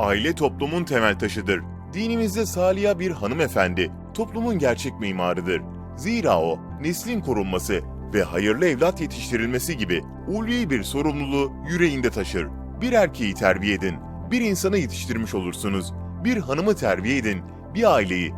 Aile toplumun temel taşıdır. Dinimizde Saliha bir hanımefendi, toplumun gerçek mimarıdır. Zira o, neslin korunması ve hayırlı evlat yetiştirilmesi gibi ulvi bir sorumluluğu yüreğinde taşır. Bir erkeği terbiye edin, bir insanı yetiştirmiş olursunuz. Bir hanımı terbiye edin, bir aileyi,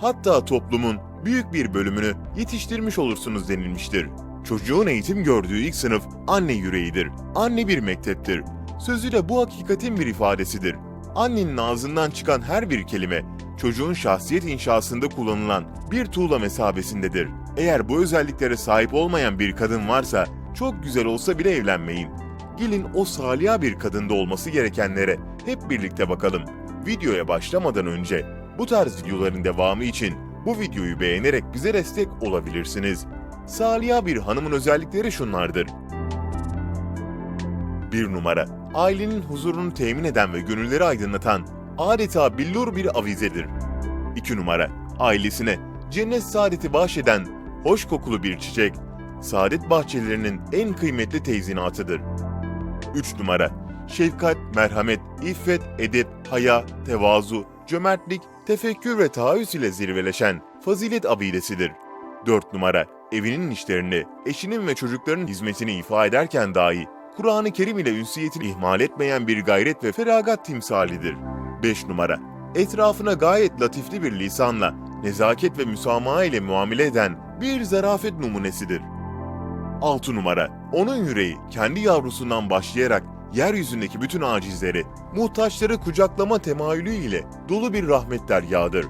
hatta toplumun büyük bir bölümünü yetiştirmiş olursunuz denilmiştir. Çocuğun eğitim gördüğü ilk sınıf anne yüreğidir. Anne bir mekteptir. Sözü de bu hakikatin bir ifadesidir. Annenin ağzından çıkan her bir kelime çocuğun şahsiyet inşasında kullanılan bir tuğla mesabesindedir. Eğer bu özelliklere sahip olmayan bir kadın varsa çok güzel olsa bile evlenmeyin. Gelin o salih bir kadında olması gerekenlere hep birlikte bakalım. Videoya başlamadan önce bu tarz videoların devamı için bu videoyu beğenerek bize destek olabilirsiniz. Salih bir hanımın özellikleri şunlardır. 1 numara. Ailenin huzurunu temin eden ve gönülleri aydınlatan, adeta billur bir avizedir. 2 numara. Ailesine cennet saadeti bahşeden hoş kokulu bir çiçek, saadet bahçelerinin en kıymetli tezinatıdır. 3 numara. Şefkat, merhamet, iffet, edep, haya, tevazu, cömertlik, tefekkür ve taahhüs ile zirveleşen fazilet abidesidir. 4 numara. Evinin işlerini, eşinin ve çocukların hizmetini ifa ederken dahi Kur'an-ı Kerim ile ünsiyetini ihmal etmeyen bir gayret ve feragat timsalidir. 5 numara. Etrafına gayet latifli bir lisanla, nezaket ve müsamaha ile muamele eden bir zarafet numunesidir. 6 numara. Onun yüreği kendi yavrusundan başlayarak yeryüzündeki bütün acizleri, muhtaçları kucaklama temayülü ile dolu bir rahmet deryağıdır.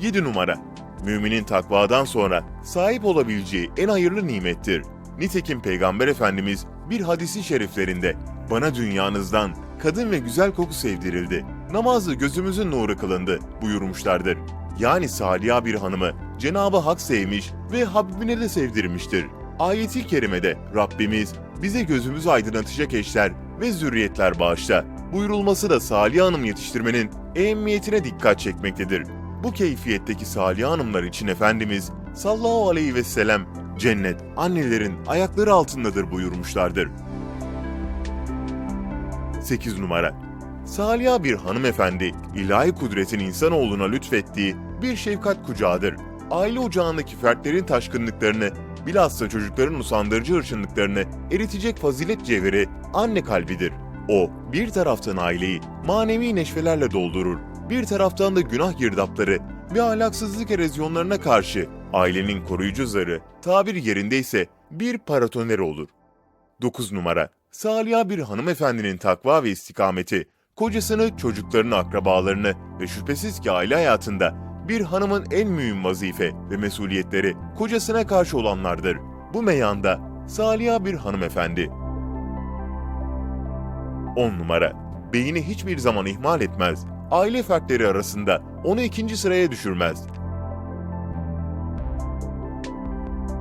7 numara. Müminin takvadan sonra sahip olabileceği en hayırlı nimettir. Nitekim Peygamber Efendimiz bir hadisi şeriflerinde bana dünyanızdan kadın ve güzel koku sevdirildi. Namazı gözümüzün nuru kılındı buyurmuşlardır. Yani Saliha bir hanımı Cenabı Hak sevmiş ve Habibine de sevdirmiştir. Ayet-i kerimede Rabbimiz bize gözümüzü aydınlatacak eşler ve zürriyetler bağışla buyurulması da Salih Hanım yetiştirmenin ehemmiyetine dikkat çekmektedir. Bu keyfiyetteki Salih Hanımlar için Efendimiz sallallahu aleyhi ve sellem cennet annelerin ayakları altındadır buyurmuşlardır. 8 numara Saliha bir hanımefendi, ilahi kudretin insanoğluna lütfettiği bir şefkat kucağıdır. Aile ocağındaki fertlerin taşkınlıklarını, bilhassa çocukların usandırıcı hırçınlıklarını eritecek fazilet cevheri anne kalbidir. O, bir taraftan aileyi manevi neşvelerle doldurur, bir taraftan da günah girdapları ve ahlaksızlık erozyonlarına karşı ailenin koruyucu zarı, tabir yerindeyse bir paratoneri olur. 9 numara Saliha bir hanımefendinin takva ve istikameti, kocasını, çocuklarını, akrabalarını ve şüphesiz ki aile hayatında bir hanımın en mühim vazife ve mesuliyetleri kocasına karşı olanlardır. Bu meyanda Saliha bir hanımefendi. 10 numara Beyni hiçbir zaman ihmal etmez. Aile fertleri arasında onu ikinci sıraya düşürmez.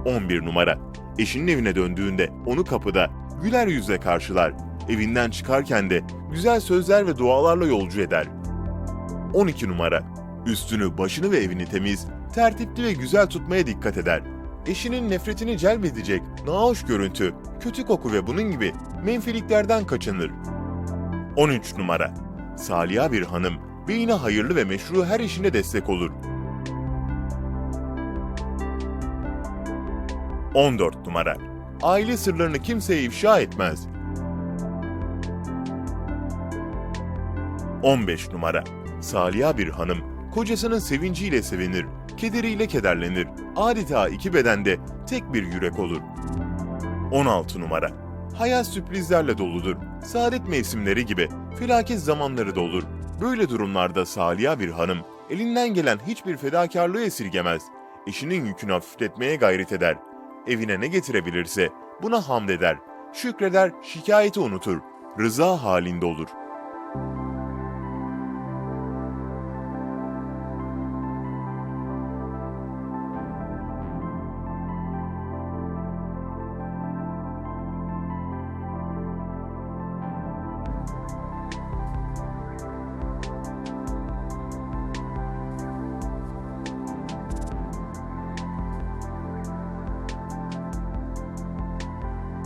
11 numara. Eşinin evine döndüğünde onu kapıda güler yüzle karşılar. Evinden çıkarken de güzel sözler ve dualarla yolcu eder. 12 numara. Üstünü, başını ve evini temiz, tertipli ve güzel tutmaya dikkat eder. Eşinin nefretini celbedecek nahoş görüntü, kötü koku ve bunun gibi menfiliklerden kaçınır. 13 numara. Saliha bir hanım, beyine hayırlı ve meşru her işine destek olur. 14 numara. Aile sırlarını kimseye ifşa etmez. 15 numara. Saliha bir hanım, kocasının sevinciyle sevinir, kederiyle kederlenir. Adeta iki bedende tek bir yürek olur. 16 numara. Hayat sürprizlerle doludur. Saadet mevsimleri gibi felaket zamanları da olur. Böyle durumlarda Saliha bir hanım, elinden gelen hiçbir fedakarlığı esirgemez. Eşinin yükünü hafifletmeye gayret eder evine ne getirebilirse buna hamd eder, şükreder, şikayeti unutur, rıza halinde olur.''